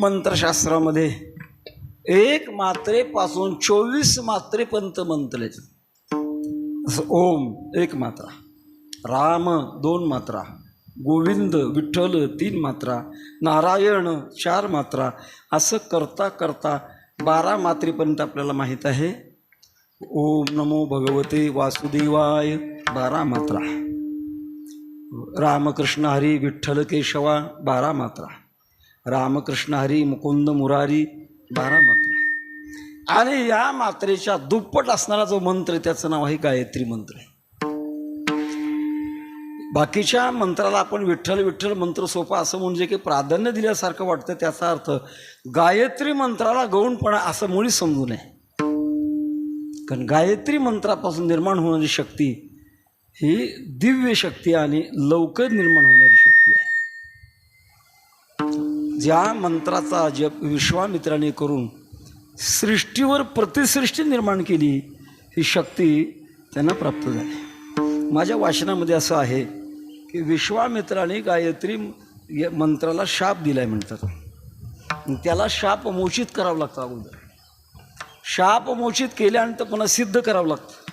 मंत्रशास्त्रामध्ये एक मात्रेपासून चोवीस मात्रेपर्यंत मंत्र आहेत. असं ओम एक मात्रा राम दोन मात्रा गोविंद विठ्ठल तीन मात्रा नारायण चार मात्रा असं करता करता बारा मात्रेपर्यंत आपल्याला माहीत आहे. ओम नमो भगवते वासुदेवाय बारा मात्रा. रामकृष्ण हरी विठ्ठल केशवा बारा मात्रा. रामकृष्ण हरी मुकुंद मुरारी बारा मात्रा. आणि या मात्रेच्या दुप्पट असणारा जो मंत्र आहे त्याचं नाव आहे गायत्री मंत्र. आहे बाकीच्या मंत्राला आपण विठ्ठल विठ्ठल मंत्र सोपा असं म्हणजे की प्राधान्य दिल्यासारखं वाटतं त्याचा अर्थ गायत्री मंत्राला गौणपणा असं मुळीच समजू नये. कारण गायत्री मंत्रापासून निर्माण होणारी शक्ती ही दिव्य शक्ती आणि लवकर निर्माण होणारी शक्ती. ज्या मंत्राचा जप विश्वामित्राने करून सृष्टीवर प्रतिसृष्टी निर्माण केली ही शक्ती त्यांना प्राप्त झाली. माझ्या वाचनामध्ये असं आहे की विश्वामित्राने गायत्री मंत्राला शाप दिलाय म्हणतात. त्याला शाप मोचित करावं लागतं अगोदर. शाप मोचित केल्यानंतर पुन्हा सिद्ध करावं लागतं.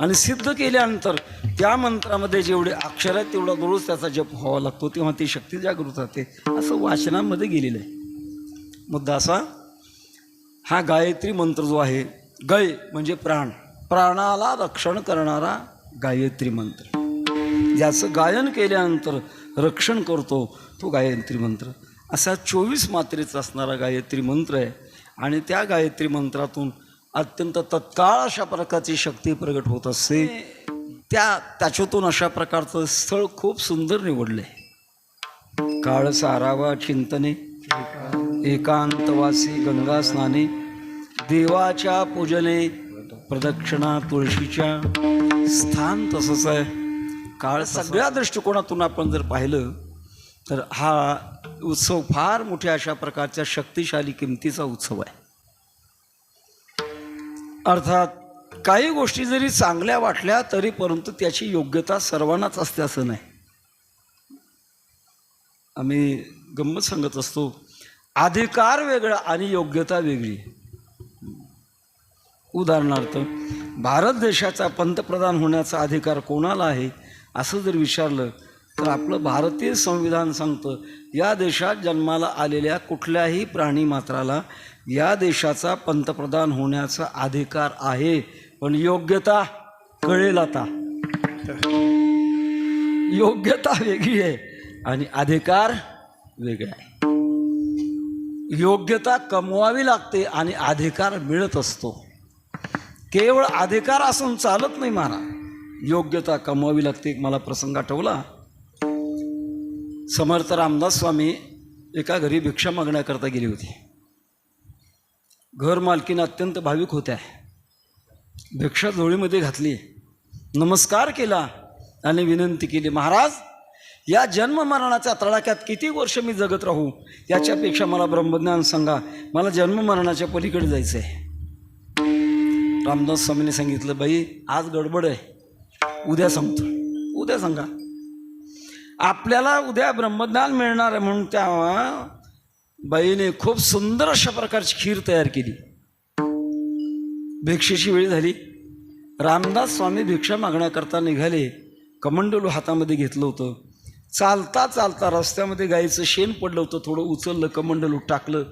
आणि सिद्ध केल्यानंतर त्या मंत्रामध्ये जेवढे अक्षर आहेत तेवढा दररोज त्याचा जप व्हावा लागतो तेव्हा ती शक्ती जागृत राहते असं वाचनामध्ये गेलेलं आहे. मुद्दा असा हा गायत्री मंत्र जो आहे गय म्हणजे प्राण. प्राणाला रक्षण करणारा गायत्री मंत्र. ज्याचं गायन केल्यानंतर रक्षण करतो तो गायत्री मंत्र. असा चोवीस मात्रेचा असणारा गायत्री मंत्र आहे. आणि त्या गायत्री मंत्रातून अत्यंत तत्काळ अशा प्रकारची शक्ती प्रगट होत असते. त्या त्याच्यातून अशा प्रकारचं स्थळ खूप सुंदर निवडलंय. काळ सारावा चिंतने एकांतवासी गंगा स्नाने देवाच्या पूजने प्रदक्षिणा तुळशीच्या स्थान तसंच आहे. काळ सगळ्या दृष्टिकोनातून आपण जर पाहिलं तर हा उत्सव फार मोठ्या अशा प्रकारच्या शक्तिशाली किमतीचा उत्सव आहे. अर्थात काही गोष्टी जरी चांगल्या वाटल्या तरी परंतु त्याची योग्यता सर्वांनाच असते असं नाही. आम्ही गंमत सांगत असतो अधिकार वेगळा आणि योग्यता वेगळी. उदाहरणार्थ भारत देशाचा पंतप्रधान होण्याचा अधिकार कोणाला आहे असं जर विचारलं तर आपलं भारतीय संविधान सांगतं या देशात जन्माला आलेल्या कुठल्याही प्राणी मात्राला या देशाचा पंतप्रधान होण्याचा अधिकार आहे पण योग्यता कळेल आता. योग्यता वेगळी आहे आणि अधिकार वेगळा आहे. योग्यता कमवावी लागते आणि अधिकार मिळत असतो. केवळ अधिकार असून चालत नाही मारा. योग्यता कमवावी लागते एक मला प्रसंग आठवला. समर्थ रामदास स्वामी एका घरी भिक्षा मागण्याकरता गेली होती. घर मालकीनं अत्यंत भाविक होत्या. भिक्षा झोळीमध्ये घातली. नमस्कार केला आणि विनंती केली महाराज या जन्म मरणाच्या तडाख्यात किती वर्ष मी जगत राहू? याच्यापेक्षा मला ब्रह्मज्ञान सांगा. मला जन्ममरणाच्या पलीकडे जायचं आहे रामदास स्वामीने सांगितलं बाई आज गडबड आहे. उद्या सांगतो. उद्या सांगा. आपल्याला उद्या ब्रह्मज्ञान मिळणार आहे म्हणून त्या बाईने खूप सुंदर अशा प्रकारची खीर तयार केली. भिक्षेची वेळ झाली. रामदास स्वामी भिक्षा मागण्याकरता निघाले. कमंडलू हातामध्ये घेतलं होतं. चालता चालता रस्त्यामध्ये गाईचं शेण पडलं होतं. थोडं उचललं कमंडलू टाकलं.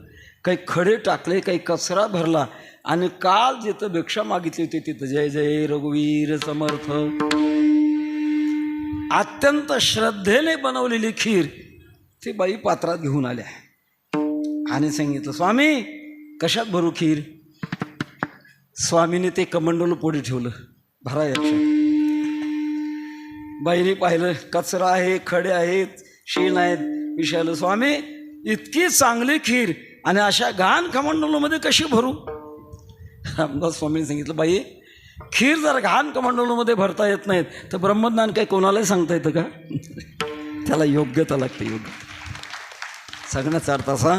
काही खडे टाकले काही कचरा भरला. आणि काल जिथं भिक्षा मागितली होती तिथं जय जय रघुवीर समर्थ. अत्यंत श्रद्धेने बनवलेली खीर ती बाई पात्रात घेऊन आल्या. आणि सांगितलं स्वामी कशात भरू खीर? स्वामीने ते कमंडोल पुढे ठेवलं भरा याच्या बाईने पाहिलं कचरा आहे खडे आहेत शेण आहेत. विचारलं स्वामी इतकी चांगली खीर आणि अशा घाण कमंडोलमध्ये कशी भरू? रामदास स्वामीने सांगितलं बाई खीर जर घाण कमंडोलमध्ये भरता येत नाहीत तर ब्रह्मज्ञान काही कोणालाही सांगता येतं का? त्याला योग्यता लागते योग्यता. सांगण्याचा अर्थ असा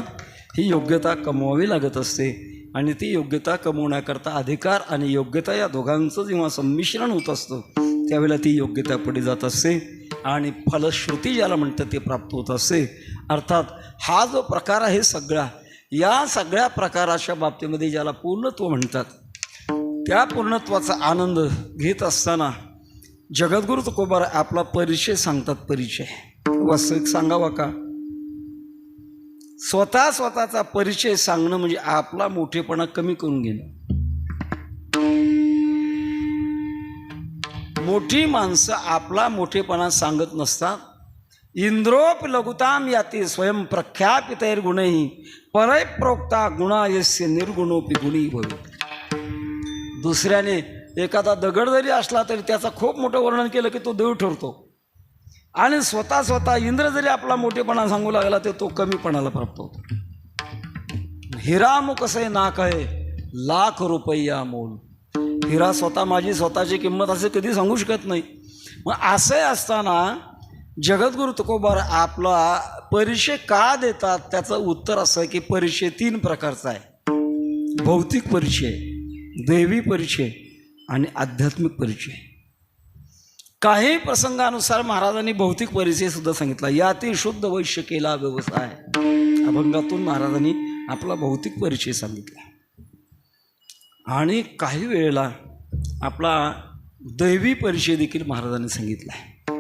ही योग्यता कमवावी लागत असते. आणि ती योग्यता कमवण्याकरता अधिकार आणि योग्यता या दोघांचं जेव्हा संमिश्रण होत असतं त्यावेळेला ती योग्यता पुढे जात असते. आणि फलश्रुती ज्याला म्हणतात ते प्राप्त होत असे अर्थात हा जो प्रकार आहे सगळा या सगळ्या प्रकाराच्या बाबतीमध्ये ज्याला पूर्णत्व म्हणतात त्या पूर्णत्वाचा आनंद घेत असताना जगद्गुरु तुकोबार आपला परिचय सांगतात परिचय. वास्तविक सांगावा का? स्वतः स्वतःचा परिचय सांगणं म्हणजे आपला मोठेपणा कमी करून घेणं. मोठी माणसं आपला मोठेपणा सांगत नसतात. इंद्रोप लघुताम याती स्वयं प्रख्यापितैर गुणही परय प्रोक्ता गुणा यस्य निर्गुणोपी गुणी भवे दुसऱ्याने एखादा दगड जरी असला तरी त्याचा खूप मोठं वर्णन केलं की तो देव ठरतो. आणि स्वतः स्वतः इंद्र जरी आपला मोठेपणा सांगू लागला तर तो कमीपणाला प्राप्त होतो. हिराम कसं नाक आहे? लाख रुपया मोल. हिरा स्वतः माझी स्वतःची किंमत असे कधी सांगू शकत नाही. मग असे असताना जगद्गुरु तुकोबार आपला परिचय का देतात? त्याचं उत्तर असं आहे की परिचय तीन प्रकारचा आहे. भौतिक परिचय दैवी परिचय आणि आध्यात्मिक परिचय काही प्रसंगानुसार महाराजांनी भौतिक परिचय सुद्धा सांगितला. यातील शुद्ध वैश्य केला व्यवसाय. अभंगातून महाराजांनी आपला भौतिक परिचय सांगितला. आणि काही वेळेला आपला दैवी परिचय देखील महाराजांनी सांगितला. आहे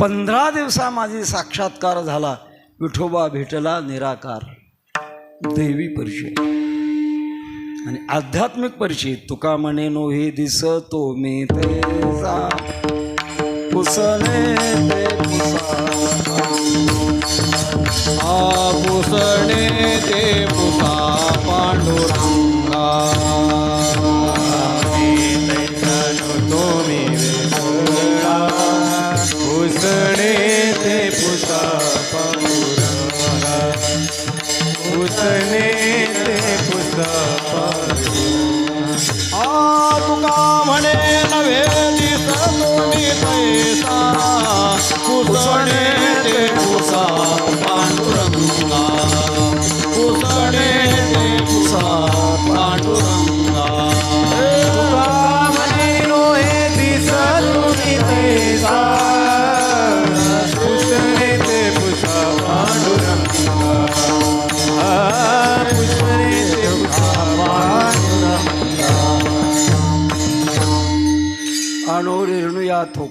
पंधरा दिवसा माझी साक्षात्कार झाला. विठोबा भेटला निराकार. दैवी परिचय. आणि आध्यात्मिक परिचय. तुका म्हणे नो हे दिसतो मी तेजा. पुसले ते पुसा. आपुसणे ते पुसा पांडुरा.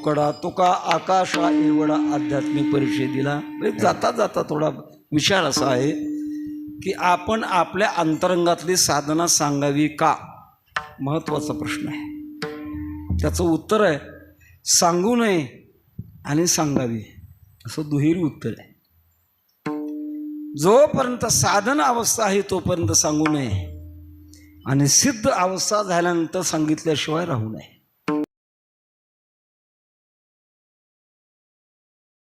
थोकडा तुका आकाशा एवढा आध्यात्मिक परिचय दिला म्हणजे जाता जाता थोडा विचार असा आहे की आपण आपल्या अंतरंगातली साधना सांगावी का? महत्त्वाचा प्रश्न आहे. त्याचं उत्तर आहे सांगू नये आणि सांगावी. असं दुहेरी उत्तर आहे. जोपर्यंत साधन अवस्था आहे तोपर्यंत सांगू नये. आणि सिद्ध अवस्था झाल्यानंतर सांगितल्याशिवाय राहू नये.